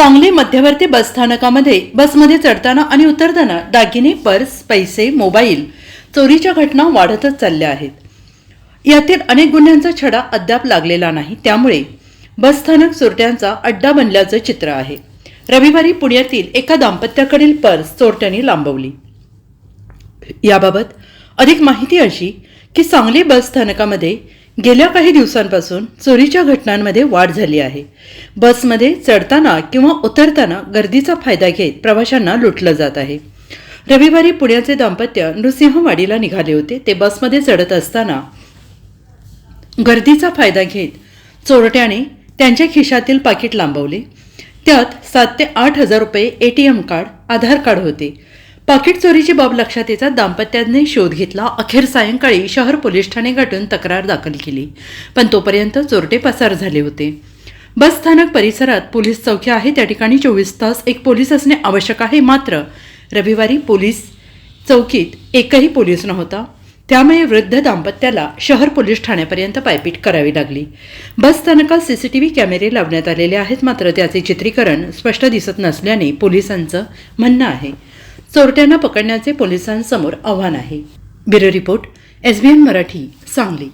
सांगली मध्यवर्ती बस स्थानकामध्ये बसमध्ये चढताना आणि उतरताना दागिने पर्स पैसे मोबाईल चोरीच्या घटना वाढतच चालल्या आहेत. यातील अनेक गुन्ह्यांचा छडा अद्याप लागलेला नाही. त्यामुळे बसस्थानक चोरट्यांचा अड्डा बनल्याचं चित्र आहे. रविवारी पुण्यातील एका दाम्पत्याकडील पर्स चोरट्यांनी लांबवली. याबाबत अधिक माहिती अशी की सांगली बस स्थानकामध्ये गेल्या काही दिवसांपासून चोरीच्या घटनांमध्ये वाढ झाली आहे. बसमध्ये चढताना किंवा उतरताना गर्दीचा फायदा घेत प्रवाशांना लुटलं जात आहे. रविवारी पुण्याचे दाम्पत्य नृसिंहवाडीला निघाले होते. ते बसमध्ये चढत असताना गर्दीचा फायदा घेत चोरट्याने त्यांच्या खिशातील पाकिट लांबवले. त्यात सात ते आठ हजार रुपये एटीएम कार्ड आधार कार्ड होते. पाकिट चोरीची बाब लक्षात येतात दाम्पत्याने शोध घेतला. अखेर सायंकाळी शहर पोलीस ठाणे गाठून तक्रार दाखल केली पण तोपर्यंत चोरटे पसार झाले होते. बस स्थानक परिसरात पोलीस चौकी आहे त्या ठिकाणी चोवीस तास एक पोलीस असणे आवश्यक आहे. मात्र रविवारी पोलीस चौकीत एकही पोलीस नव्हता. त्यामुळे वृद्ध दाम्पत्याला शहर पोलीस ठाण्यापर्यंत पायपीट करावी लागली. बस स्थानकात सीसीटीव्ही कॅमेरे लावण्यात आलेले आहेत मात्र त्याचे चित्रीकरण स्पष्ट दिसत नसल्याने पोलिसांचं म्हणणं आहे. चोरट्यांना पकडण्याचे पोलिसांसमोर आव्हान आहे. Bureau report SBN Marathi Sangli.